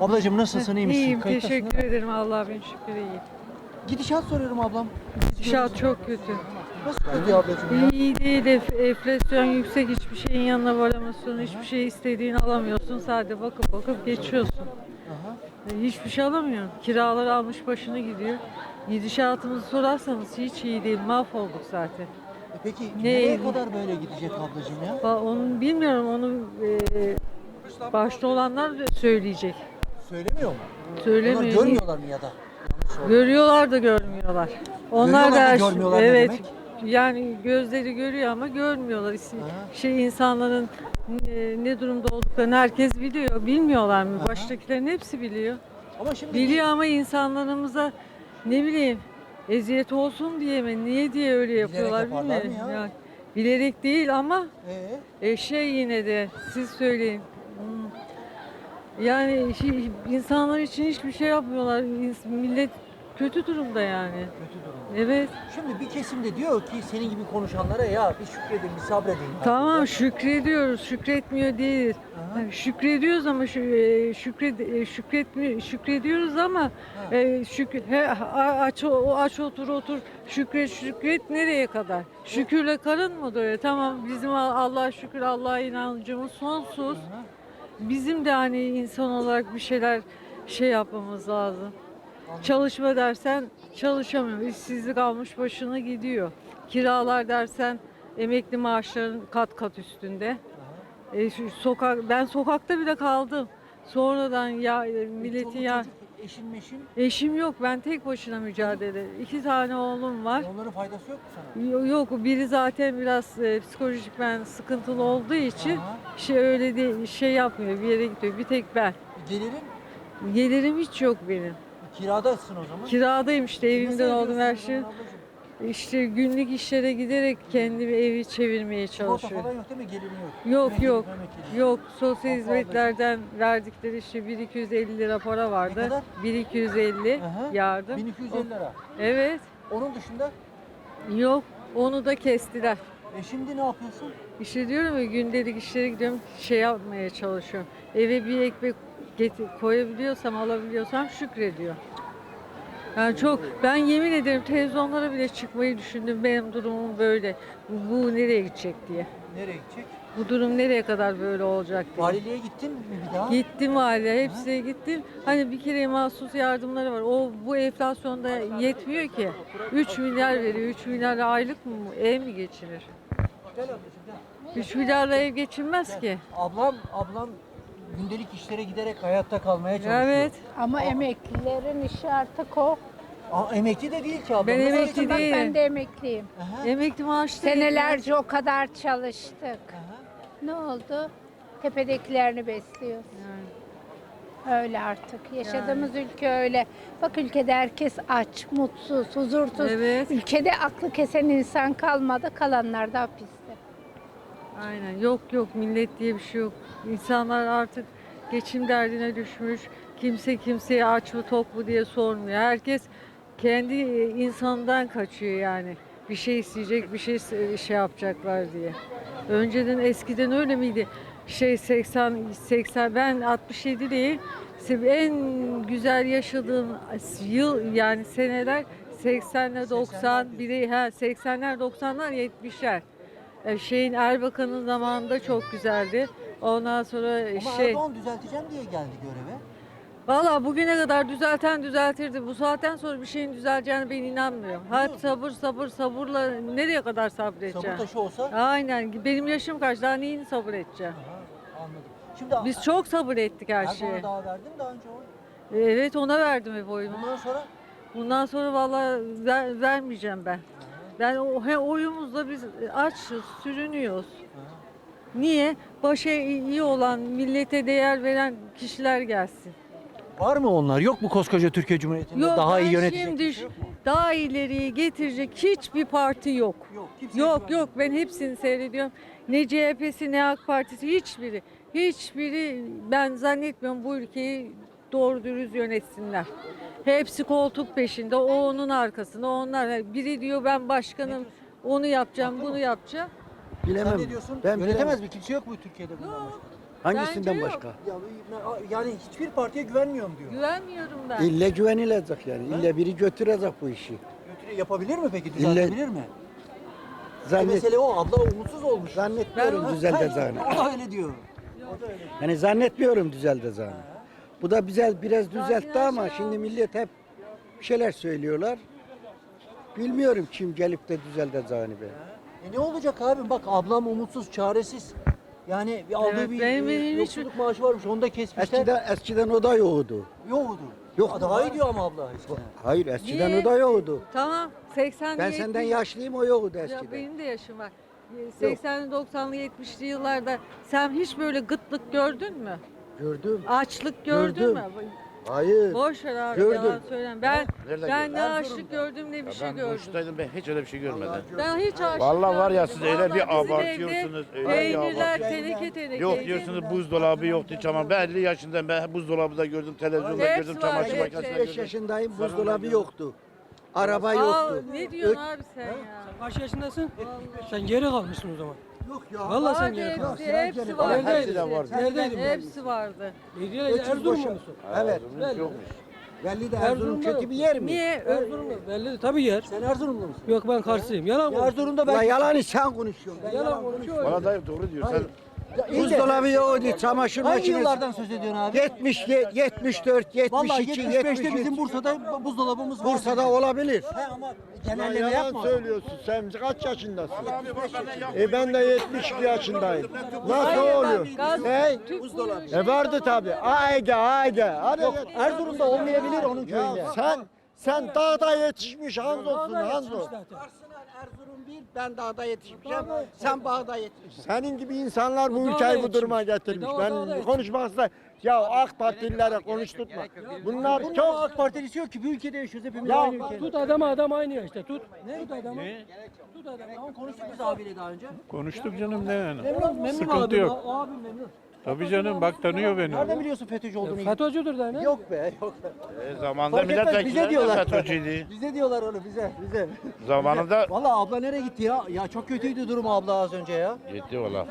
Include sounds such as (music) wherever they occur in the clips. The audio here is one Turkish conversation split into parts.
Ablacığım nasılsın iyi misin? İyiyim Kayıttasın teşekkür değil mi? ederim Allah'a bin şükür iyiyim. Gidişat soruyorum ablam. Gidişat çok kötü. Nasıl kötü ablacığım ya? İyi değil ef- enflasyon yüksek hiçbir şeyin yanına varamıyorsun. Hiçbir şey istediğini alamıyorsun. Sadece bakıp bakıp geçiyorsun. Aha. E, Hiçbir şey alamıyorsun. Kiralar almış başını gidiyor. Gidişatımızı sorarsanız hiç iyi değil. Mahvolduk zaten. E peki Ne- nereye kadar böyle gidecek ablacığım ya? Onu bilmiyorum. Onu e, başta olanlar söyleyecek. Söylemiyor mu? Söylemiyor. Onlar görmüyorlar mı ya da? Görüyorlar da görmüyorlar. Onlar Görüyorlar da her- görmüyorlar ne evet. demek? Yani gözleri görüyor ama görmüyorlar. İs- Aha. Şey insanların ne, ne durumda olduklarını herkes biliyor. Bilmiyorlar mı? Aha. Baştakilerin hepsi biliyor. Ama şimdi Biliyor ama insanlarımıza ne bileyim eziyet olsun diye mi? Niye diye öyle yapıyorlar yaparlar mı bilmiyorum. ya? Ya, bilerek değil ama Ee, e, şey yine de siz söyleyin. Yani şey, insanlar için hiçbir şey yapmıyorlar. İns- Millet kötü durumda yani. kötü durum. Evet. Şimdi bir kesimde diyor ki senin gibi konuşanlara ya bir şükredin, bir sabredin. Tamam şükrediyoruz. Şükretmiyor değiliz. Aha. Yani Şükrediyoruz ama şu, e, şükred e, şükrediyoruz ama e, şükür he, a- aç o aç otur otur şükret şükret nereye kadar? Şükürle karın mı doyuyor? Tamam bizim Al- Allah'a şükür Allah'a inancımız sonsuz. Aha. Bizim de hani insan olarak bir şeyler şey yapmamız lazım. Çalışma dersen çalışamıyor. İşsizlik almış başına gidiyor. Kiralar dersen emekli maaşların kat kat üstünde. E, şu sokak ben sokakta bile kaldım. Sonradan ya e, milletin ya Eşin meşin eşim yok. Ben tek başına mücadele. İki tane oğlum var. onların faydası yok mu sana? Yo- Yok biri zaten biraz e, psikolojik ben sıkıntılı olduğu için Aha. şey öyle de şey yapmıyor. Bir yere gidiyor. Bir tek ben. Gelirin Gelirim hiç yok benim. kiradasın o zaman. Kiradayım işte Nasıl evimden oldum her o şey. zaman ablacığım? İşte günlük işlere giderek kendimi evi çevirmeye Sigorta çalışıyorum. falan yok değil mi? Gelirin yok. Yok yok. memekli. Yok sosyal Allah hizmetlerden verdikleri işte 1250 lira para vardı. kadar? 1250 Aha. yardım. 1250 lira. Evet. Onun dışında Yok. Onu da kestiler. e şimdi ne yapıyorsun? İşte diyorum ya gündelik işlere gidiyorum şey yapmaya çalışıyorum. Eve bir ekmek getir, koyabiliyorsam alabiliyorsam şükrediyor. Yani çok ben yemin ederim televizyonlara bile çıkmayı düşündüm. Benim durumum böyle. Bu, bu nereye gidecek diye. Nereye gidecek? Bu durum nereye kadar böyle olacak diye. Valiliğe gittin mi bir daha? Gittim aile, hepsine gittim. Hani bir kere mahsus yardımları var. O bu enflasyonda yetmiyor ki. 3 milyar veriyor. 3 milyar aylık mı ev mi geçinir? Gel ablacığım gel. 3 milyarla ev geçinmez ki. Ablam, ablam gündelik işlere giderek hayatta kalmaya çalışıyor. Evet. Ama emeklilerin işi artık o. Aa, emekli de değil ki ablam. Ben Nasıl emekli? Bak değilim. ben de emekliyim. Aha, Emekli maaşı da Senelerce o kadar çalıştık. aha. Ne oldu? Tepedekilerini besliyoruz. Yani. Öyle artık. Yaşadığımız ülke öyle. Bak ülkede herkes aç, mutsuz, huzursuz. Evet. Ülkede aklı kesen insan kalmadı. Kalanlar da hapiste. Aynen. Yok yok millet diye bir şey yok. İnsanlar artık geçim derdine düşmüş. Kimse kimseye aç mı tok mu diye sormuyor. Herkes kendi e, insanından kaçıyor yani. Bir şey isteyecek, bir şey s- şey yapacaklar diye. Önceden eskiden öyle miydi? Şey 80 80 ben 67'liyim. En güzel yaşadığım yıl yani seneler 80'ler 90 bir de ha 80'ler 90'lar 70'ler. E, Şeyin Erbakan'ın zamanında çok güzeldi. Ondan sonra Ama şey Erdoğan düzelteceğim diye geldi göreve. Valla bugüne kadar düzelten düzeltirdi. Bu saatten sonra bir şeyin düzeleceğine ben inanmıyorum. Hep sabır sabır sabırla nereye kadar sabredeceğim? Sabır taşı olsa. Aynen. Benim yaşım kaç? Daha neyini sabır edeceğim? Aha, anladım. Şimdi Biz çok sabır ettik her Erdoğan'a şeye. daha verdin daha önce o. Evet ona verdim hep oyumu. Bundan sonra Bundan sonra valla ver- vermeyeceğim ben. Ben o he, oyumuzla biz açız, sürünüyoruz. Niye? Başa iyi olan, millete değer veren kişiler gelsin. var mı onlar? Yok mu koskoca Türkiye Cumhuriyeti'nde Yok, daha iyi yönetecek şimdi mu? daha ileriye getirecek hiçbir parti yok. Yok. Yok yok ben hepsini seyrediyorum. Ne CHP'si ne AK Partisi hiçbiri. Hiçbiri ben zannetmiyorum bu ülkeyi doğru dürüst yönetsinler. Hepsi koltuk peşinde. O onun arkasında. Onlar biri diyor ben başkanım onu yapacağım, bunu yapacağım. Sen Bilemem. ne diyorsun? Ben Yönetemez bilemem. mi? Kimse yok mu Türkiye'de bundan başka? Hangisinden Bence başka? Ya, yani hiçbir partiye güvenmiyorum diyor. Güvenmiyorum ben. İlle güvenilecek yani. İlle biri götürecek bu işi. Götürüyor, yapabilir mi peki? Düzeltebilir mi? E Zannet, mesele o. Abla umutsuz olmuş. zannetmiyorum Ben- düzelteceğini. O da öyle diyor. Yani zannetmiyorum düzelteceğini. Bu da bize biraz düzeltti ama şimdi millet hep bir şeyler söylüyorlar. Bilmiyorum kim gelip de düzelteceğini be. E ne olacak abi? Bak ablam umutsuz, çaresiz. Yani bir aldığı Evet, bir benim- e, benim hiç- yoksulluk maaşı varmış. Onu da kesmişler. Eskiden, eskiden o da yoktu. Yoktu. Yok. Daha iyi diyor ama abla eskiden. Hayır eskiden Niye? o da yoktu. Tamam 80 Ben senden yaşlıyım o yoktu Ya eskiden. benim de yaşım var. 80'li 90'lı 70'li yıllarda sen hiç böyle gıtlık gördün mü? Gördüm. Açlık gördün Gördüm. mü? Hayır. Boş ver abi Gördüm. yalan söyleme. Ben Nerede ben gördün? ne açlık gördüm ne bir şey ben gördüm. boştaydım ben hiç öyle bir şey görmedim. Ben hiç açlık Vallahi var ya görmedim. siz öyle bir Vallahi abartıyorsunuz, evde öyle bir Peynirler abartıyorsunuz. teneke teneke. Yok diyorsunuz buzdolabı yoktu çamaşır. Ben 50 yaşındayım ben buzdolabı da gördüm, televizyonda Hepsi gördüm, var, çamaşır hepsi. makinesinde 5 gördüm. yaşındayım buzdolabı yoktu. Araba Aa, yoktu. ne diyorsun Ö- abi sen ya? Kaç yaşındasın? Sen geri kalmışsın o zaman. Yok ya. Vallahi sen Vardı geri hepsi, hepsi vardı. hepsi de vardı. Neredeydin? Hepsi vardı. Neydi? Öküz Erzurumlu boşa- musun? Evet. Erzurum'un Yokmuş. Belli de Erzurum Erzurum'da kötü bir yer mi? Niye? Erzurumlu. Belli tabii yer. Sen Erzurumlu musun? Yok ben Karslıyım. Yalan mı? Erzurum'da Ya belki... yalanı sen konuşuyorsun. Ben Yalan konuşuyor. Bana dayı doğru diyor. Sen Ya Buzdolabı yoktu, çamaşır Hangi makinesi. yıllardan söz ediyorsun abi? 70, 74, 72, Vallahi 75'te 73. bizim Bursa'da buzdolabımız var. Bursa'da olabilir. He ama genelleme yalan yapma. söylüyorsun. Sen kaç yaşındasın? E ben de 72 yaşındayım. Nasıl oluyor? Hey? E vardı tabi. Haydi haydi. Hadi. Erzurum'da olmayabilir onun köyünde. Ya sen sen dağda yetişmiş Hanzo'sun Hanzo. Erzurum değil, ben dağda yetişmişim. Sen bağda yetişmişsin. Senin gibi insanlar bu ülkeyi bu duruma getirmiş. Ben yetişmiş. konuşmakta ya AK Partililere konuşturma. Bunlar Bunun çok AK Partisi yok ki. Bu ülkede yaşıyoruz hepimiz Ya aynı ülkede. Tut adamı adam aynı ya işte tut. Tut adamı. Tut adamı. Ama konuştuk biz abiyle daha önce. Konuştuk canım ne yani. Memnun, memnun Sıkıntı abim. yok. O abim memnun. Tabii canım bak tanıyor beni. Nereden biliyorsun FETÖ'cü olduğunu? FETÖ'cüdür da ne? Yok be, yok e, zamanında Fark etmez, bize milletvekilleri de diyorlar. FETÖ'cüydü. Bize diyorlar onu, (laughs) bize, bize. Zamanında Valla abla nereye gitti ya? Ya çok kötüydü durum abla az önce ya. gitti valla.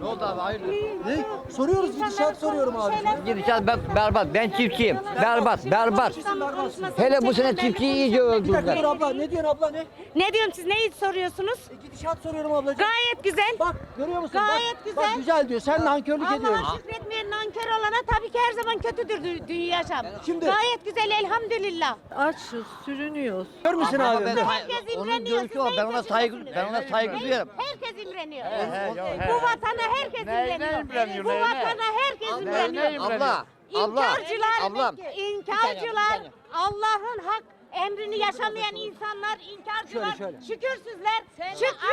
Ne oldu abi, hayırdır? Ne? Soruyoruz, gidişat soruyorum abi. Gidişat ben berbat. Ben çiftçiyim. Berbat, berbat. Hele bu sene çiftçiyi iyice Bir dakika öldürdüler. dur abla, ne diyorsun abla ne? Ne diyorum siz neyi soruyorsunuz? E, gidişat soruyorum ablacığım. Gayet güzel. Bak görüyor musun? Gayet bak, güzel. Bak güzel diyor, sen nankörlük ediyorsun. Allah'a şükretmeyen nankör olana tabii ki her zaman kötüdür dü- dünya yaşam. Şimdi- Gayet güzel elhamdülillah. Açız, sürünüyoruz. Gör müsün abi? ben- Herkes Onun imreniyor. görüşü Siz o. Ben ona saygı ben ona saygı duyuyorum. Herkes imreniyor. Bu vatana herkes Neyine imreniyor. imreniyor, Bu neyine? vatana herkes imreniyor. Abla, abla, İnkarcılar, ablam. inkarcılar, Allah'ın hak emrini yaşamayan insanlar, inkarcılar, Şöyle, şöyle. şükürsüzler, şükrü,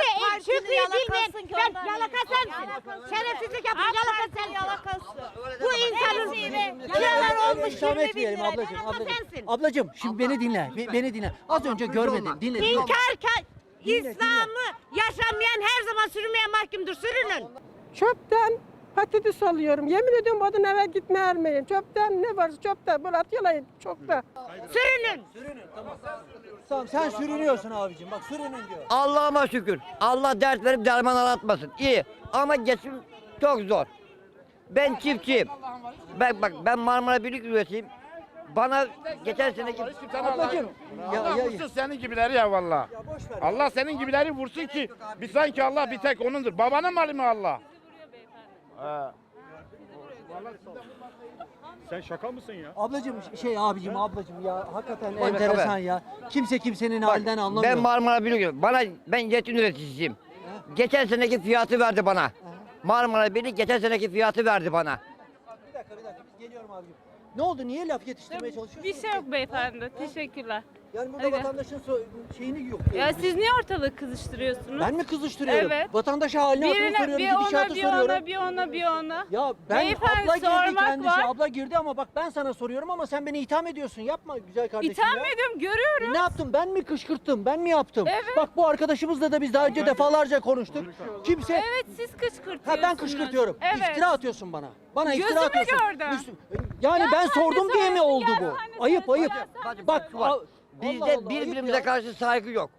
şükrü bilmeyen, ben yalaka sensin. Şerefsizlik yapın, yalaka sensin. Bu insanın kiralar olmuş 20 bin etmeyelim lira, ablacığım. yalaka Ablacığım, sensin. ablacığım şimdi beni dinle. be- Beni dinle. Az önce görmedin. Dinle. dinle. İnkar ka- İslam'ı yaşamayan her zaman sürünmeye mahkumdur. Sürünün. Çöpten patates alıyorum. Yemin ediyorum odun eve gitme ermeyin. Çöpten ne varsa çöpten böyle atıyorlar çokta. Sürünün. Tamam sen sürünüyorsun abicim. Bak sürünün diyor. Allah'ıma şükür. Allah dert verip derman aratmasın. İyi. Ama geçim çok zor. Ben çiftçiyim. Ben bak ben Marmara Birlik üyesiyim. Bana geçen seneki Ablacığım. Ya, Allah ya, vursun senin gibileri ya valla. Allah senin gibileri vursun ki bir sanki Allah bir tek onundur. Babanın malı mı Allah? Sen şaka mısın ya? Ablacığım şey abicim ablacığım ya hakikaten Bak, enteresan bak. ya. Kimse kimsenin halinden anlamıyor. ben Marmara üyesiyim. Bana ben zeytin üreticisiyim. Geçen seneki fiyatı verdi bana. Marmara Birlik geçen seneki fiyatı verdi bana. Bir dakika bir dakika biz geliyorum abicim. Ne oldu? Niye laf yetiştirmeye çalışıyorsun? Bir şey yok beyefendi. Teşekkürler. Yani burada Öyle. vatandaşın so- şeyini yok. Ya siz niye ortalığı kızıştırıyorsunuz? Ben mi kızıştırıyorum? Evet. Vatandaşa halini hatırını Birine, soruyorum, bir ona, gidişatı bir soruyorum. ona, bir ona, bir ona. Ya ben Beyefendi, abla girdi sormak kendisi, var. abla girdi ama bak ben sana soruyorum ama sen beni itham ediyorsun. Yapma güzel kardeşim İtham ya. ediyorum, görüyorum. E ne yaptım? Ben mi kışkırttım? Ben mi yaptım? Evet. Bak bu arkadaşımızla da biz daha önce defalarca konuştuk. Kimse Evet, siz kışkırtıyorsunuz. Ha ben kışkırtıyorum. Evet. İftira atıyorsun bana. Bana iftira Gözümü atıyorsun. gördüm. Müslüm- Yani Ya ben sen de sordum diye mi söylesin, oldu ya bu? sen de Ayıp söyle, ayıp. ya sen de Bak. Bizde Allah Allah, ayıp birbirimize ya. karşı saygı yok.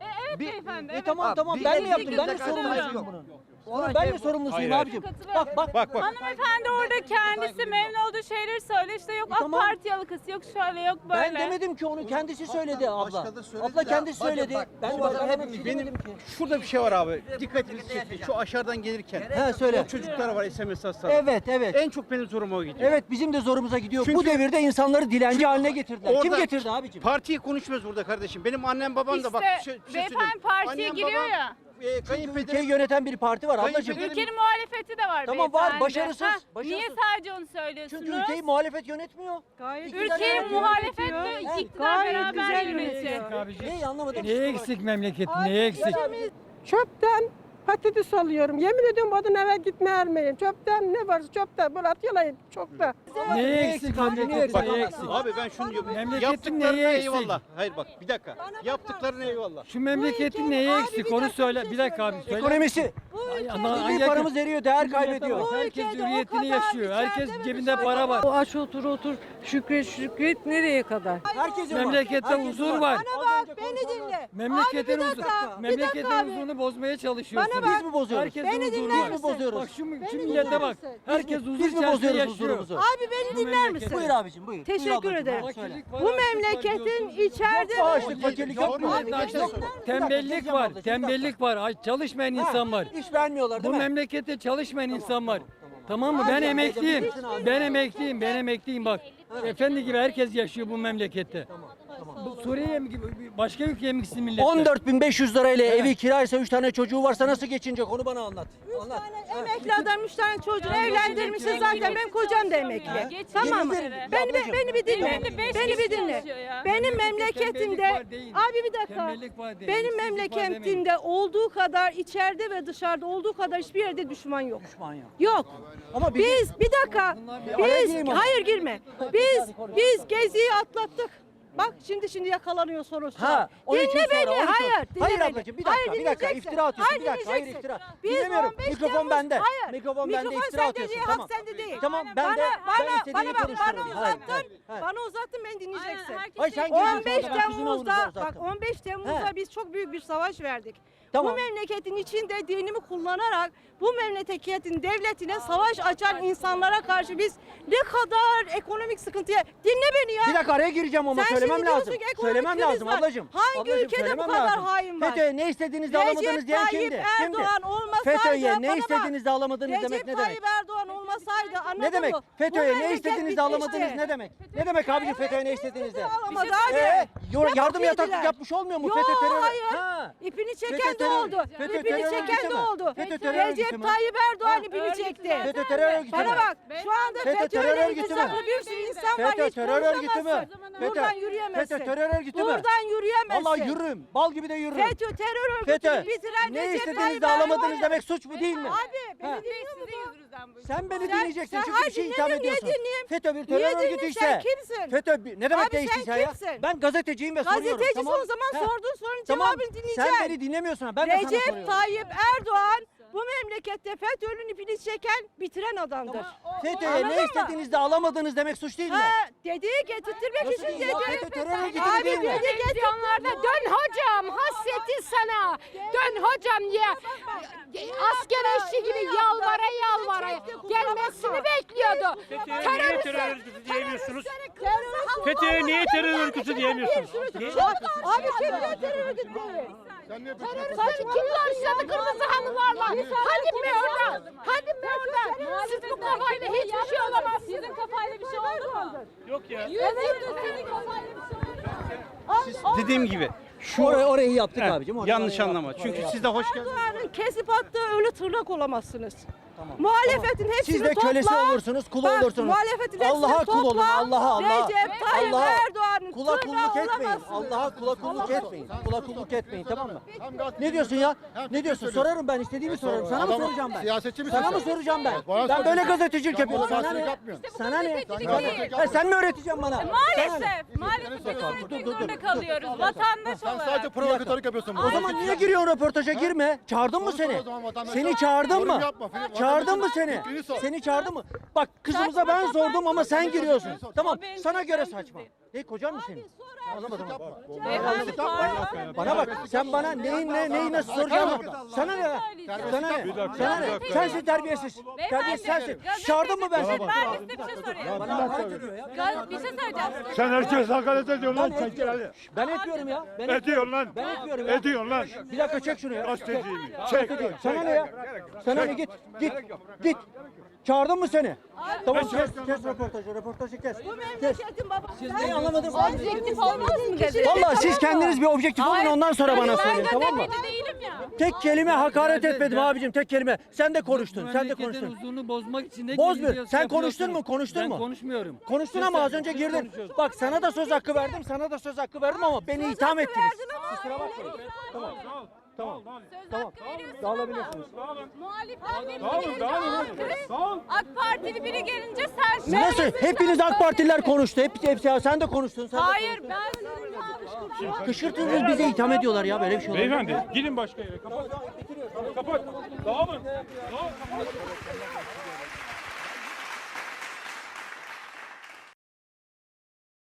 E, evet Bir- beyefendi. E evet. tamam Abi, tamam ben mi yaptım? Ben mi saygı yok. bunun? Onu ben de sorumlusuyum Hayır, abicim. Bak bak. Bak bak. Hanımefendi orada kendisi memnun olduğu şeyleri söyle. İşte yok AK Tamam. Parti yalakası, yok şöyle, yok böyle. Ben demedim ki onu kendisi söyledi abla. başka da söyledi Abla kendisi Bakın söyledi. bak, Ben bu adam hepimiz- hepimiz benim- ki. Şurada bir şey var abi. Dikkatinizi çekti. Şu aşağıdan gelirken. He söyle. O çocuklar var SMS hastaları. Evet evet. En çok benim zoruma o gidiyor. Evet bizim de zorumuza gidiyor. Bu Çünkü- devirde insanları dilenci haline getirdiler. Kim Orada- getirdi abicim? Partiyi konuşmuyoruz burada kardeşim. Benim annem babam da bak bir şey, bir şey beyefendi partiye Annem, giriyor babam, ya. E, Ülkeyi kayınpederim. yöneten bir parti var ablacığım. Ülkenin muhalefeti de var Tamam, var, beyefendi. başarısız, Ha, başarısız. Niye sadece onu söylüyorsunuz? Çünkü ülkeyi muhalefet yönetmiyor. Ülkeyi muhalefetle iktidar beraber yönetiyor. Neyi anlamadım. Neye eksik memleket? Neye eksik? Çöpten patates alıyorum. Yemin ediyorum odun eve gitme ermeyin. Çöpten ne varsa çöpten böyle atıyorlar çokta. Neye eksik memleket? Bak, Neye eksik? Abi ben şunu diyorum. Memleketin Yaptıklarına neye eksik? eyvallah. Hayır bak bir dakika. Yaptıklarına eyvallah. Şu memleketin neye eksik onu söyle. Bir dakika abi söyle. Ekonomisi. Milli paramız eriyor, değer kaybediyor. Herkes hürriyetini yaşıyor. Herkes cebinde para var. O aç otur otur şükret şükret nereye kadar? Herkesin Memlekette huzur var. Bana bak beni dinle. Memleketin Abi bir huzur, dakika, bir memleketin dakika abi. huzurunu bozmaya çalışıyorsun. Bana bak. Biz mi bozuyoruz? Herkesin Beni huzuru dinler var. misin? bozuyoruz? Bak şu, şu Beni millete dinler bak. misin? Herkes huzur Biz mi içerisinde bozuyoruz yaşıyor. huzurumuzu? Abi beni dinler misin? Buyur abicim buyur. Teşekkür Buyur ederim. söyle. Bu memleketin içeride Yok, açlık, fakirlik yok. Mu? Abi. Tembellik var. Tembellik var. Ay, Çalışmayan insan var. İş vermiyorlar Bu değil mi? memlekette çalışmayan insan var. Tamam mı? Ben emekliyim. Ben emekliyim. Ben emekliyim bak. Efendi gibi herkes yaşıyor bu memlekette. Bu Suriye mi gibi başka ülkeye mi gitsin millet? 14.500 lirayla evi kiraysa 3 tane çocuğu varsa nasıl geçinecek onu bana anlat. Anlat. Emekli adam üç tane çocuğunu evlendirmişsin zaten benim kocam da emekli. Tamam mı? Beni, Ablacığım. beni bir dinle. Beni bir dinle. ya. Benim memleketimde abi bir dakika. Benim memleketimde olduğu kadar içeride ve dışarıda olduğu kadar hiçbir yerde düşman yok. Düşman yok. Yok. Ama biz, bir dakika. Biz hayır girme. Biz biz geziyi atlattık. Bak şimdi şimdi yakalanıyor sorusu. Ha, onun için dinle sonra, beni. onun için. Hayır, dinle Hayır beni. ablacığım, bir dakika, Hayır, bir dakika. dinleyeceksin. İftira atıyorsun, Hayır, bir dakika, hayır, dinleyeceksin. iftira. Biz Dinlemiyorum. 15 Mikrofon Temmuz- bende. Hayır. Mikrofon bende, Mikrofon iftira sende atıyorsun, değil, tamam. hak sende değil. Tamam, ben bana, de- ben bana, istediğimi bana bak, bana konuşuyorum. Hayır, uzattın. hayır, hayır. Bana uzattın beni dinleyeceksin. Hayır sen geliyorsun 15 orada, ben kızına onu Temmuz'da bak 15 Temmuz'da He. biz çok büyük bir savaş verdik. Tamam. Bu memleketin içinde dinimi kullanarak bu memleketin devletine savaş açan insanlara karşı biz ne kadar ekonomik sıkıntıya dinle beni ya. Bir dakika araya gireceğim ama Sen söylemem şimdi diyorsun lazım. ki ekonomik Söylemem kriz lazım var. ablacığım. Hangi Ablacığım, ülkede bu söylemem kadar lazım. hain var? FETÖ'ye ne istediğinizde alamadınız diyen Tayyip kimdi? Kimdi? Erdoğan olmasaydı FETÖ'ye ne bak, istediğinizde alamadınız demek Recep ne demek? Tayyip Erdoğan olmasaydı anladın Ne demek? mı? FETÖ'ye Bu ne memleket istediğinizde alamadınız ne demek? Ne demek abicim FETÖ'ye ne istediğinizde? Alamadı abi. Ee, yor- Ne yardım bok yataklık yapmış olmuyor mu Yo, FETÖ terör? hayır. Ha. İpini çeken de terör- oldu. FETÖ İpini çeken de oldu. FETÖ terör örgütü Recep? Tayyip Erdoğan ipini çekti. FETÖ terör örgütü mü? Bana bak şu anda FETÖ terör örgütü mü? bir sürü insan var. FETÖ Hiç terör örgütü mü? Buradan yürüyemezsin. FETÖ terör örgütü mü? Buradan yürüyemezsin. Vallahi yürürüm. Bal gibi de yürürüm. FETÖ terör FETÖ. örgütünü bitiren Ne Recep Tayyip alamadınız Erdoğan. demek suç mu değil mi? Abi beni dinliyor yüzünüzden bu. Sen beni dinleyeceksin sen- çünkü bir hayır, şey itham dinlemiyorum, niye ediyorsun. dinleyeyim? FETÖ bir Niye terör dinleyeyim? örgütü Sen ise. kimsin? FETÖ bir- ne demek Abi sen ya? kimsin? Ben gazeteciyim ve soruyorum. Gazetecisin o zaman He. sorduğun sorunun cevabını. Sen beni dinlemiyorsun. Ha, Ben de sana Recep soruyorum. Tayyip Erdoğan bu memlekette FETÖ'nün ipini çeken, bitiren adamdır. FETÖ'ye Anladın ne mı? istediğinizde alamadınız demek suç değil mi? Ha, dediği getirtmek için dedi. FETÖ terör örgütü Abi değil mi? dedi Televizyonlarda dön hocam hasreti sana. Dön hocam diye asker eşi gibi yalvara yalvara gelmesini bekliyordu. FETÖ'ye niye terör örgütü diyemiyorsunuz? FETÖ'ye niye terör örgütü diyemiyorsunuz? Abi kim diyor terör örgütü saçı kim başladı kırmızı halılarla? Hadi be oradan. Hadi be oradan. Siz bu kafayla hiçbir şey olamazsınız. Sizin kafayla bir şey oldu mu? Yok ya. Yüz yıldır sizin kafayla bir şey oldu mu? Dediğim gibi. Şu Orayı, orayı yaptık Heh, abicim. orayı yanlış anlama. Çünkü siz de hoş geldiniz. Erdoğan'ın kesip attığı ölü tırnak olamazsınız. Muhalefetin hepsini Siz de topla. kölesi olursunuz, kulu Bak, olursunuz. Muhalefetin hepsini Allah'a kul topla. olun, Allah'a, Allah'a. Recep Tayyip Allah'a. Erdoğan'ın Kula tırnağı kulluk etmeyin. olamazsınız. Allah'a kula kulluk etmeyin. Kula kulluk etmeyin tamam mı? Ne diyorsun ya? Ne diyorsun? Sorarım ben istediğimi sorarım. Sana mı soracağım ben? Siyasetçi misin Sana sen? mı soracağım ben? Bana Ben böyle gazetecilik Sen yapıyorum. bana Sana gazetecilik ne? yapmıyorsun. Sana ne? gazetecilik Ha, değil. ha, Sen mi öğreteceksin bana? Sana ne? Maalesef. Maalesef biz dur, zorunda kalıyoruz. Vatandaş Sen olarak. sadece provokatörlük yapıyorsun. O zaman niye giriyorsun röportaja girme? Çağırdın mı seni? o zaman vatandaşa. Seni çağırdın Yorum mı? yapma. Çağırdın mı seni? fikrini sor. Seni çağırdı mı? Bak kızımıza Saçma ben sapan sordum ama sen giriyorsun. Tamam sana göre saçma. değil. Ne kocan mı senin? Anlamadım. Beyefendi pardon. Bana bak sen bana neyin ne neyin nasıl soracağım sana ne? Sana ne? Sana ne? Sensin terbiyesiz. Terbiyesiz sensin. Çağırdın mı ben seni? Ben bir şey sorayım. Bana hakaret ediyor ya. Gel- Bir şey söyleyeceğim. Sen herkes hakaret ediyorsun lan Ben sen etmiyorum. kirali. Ben etmiyorum ya. Ben Ediyorsun lan. Ben etmiyorum ya. Ediyorsun lan. Bir dakika çek şunu ya. Gazeteciyim. Çek. Çek. Sana ne ya? Sana ne git git git. Çağırdın mı seni? Tamam kes kes röportajı röportajı kes. Bu Kes. memleketin babası. Siz neyi anlamadınız? Objektif olmaz mı dedi? Vallahi siz kendiniz bir objektif olun ondan sonra bana Ben söyleyin tamam mı? Tek kelime hakaret etmedim abicim tek kelime. Sen de konuştun. Sen de konuştun. huzurunu bozmak için ne Bozmuyor. Sen konuştun mu? Konuştun Ben mu? konuşmuyorum. Konuştun ama az önce girdin. Bak sana da söz hakkı verdim, sana da söz hakkı verdim ama beni itham ettiniz. Kusura bakmayın. Tamam. Tamam. Tamam. Dağılabilirsiniz. Muhaliften biri gelince AK Partili biri gelince sen şey Nasıl? Hepiniz AK Partililer konuştu. Hep, hepsi sen de konuştun. Sen de Hayır ben sizin Kışkırtıyorsunuz bize itham ediyorlar ya böyle bir şey olur. Beyefendi gidin başka yere. Kapat. Kapat. Dağılın. Dağılın.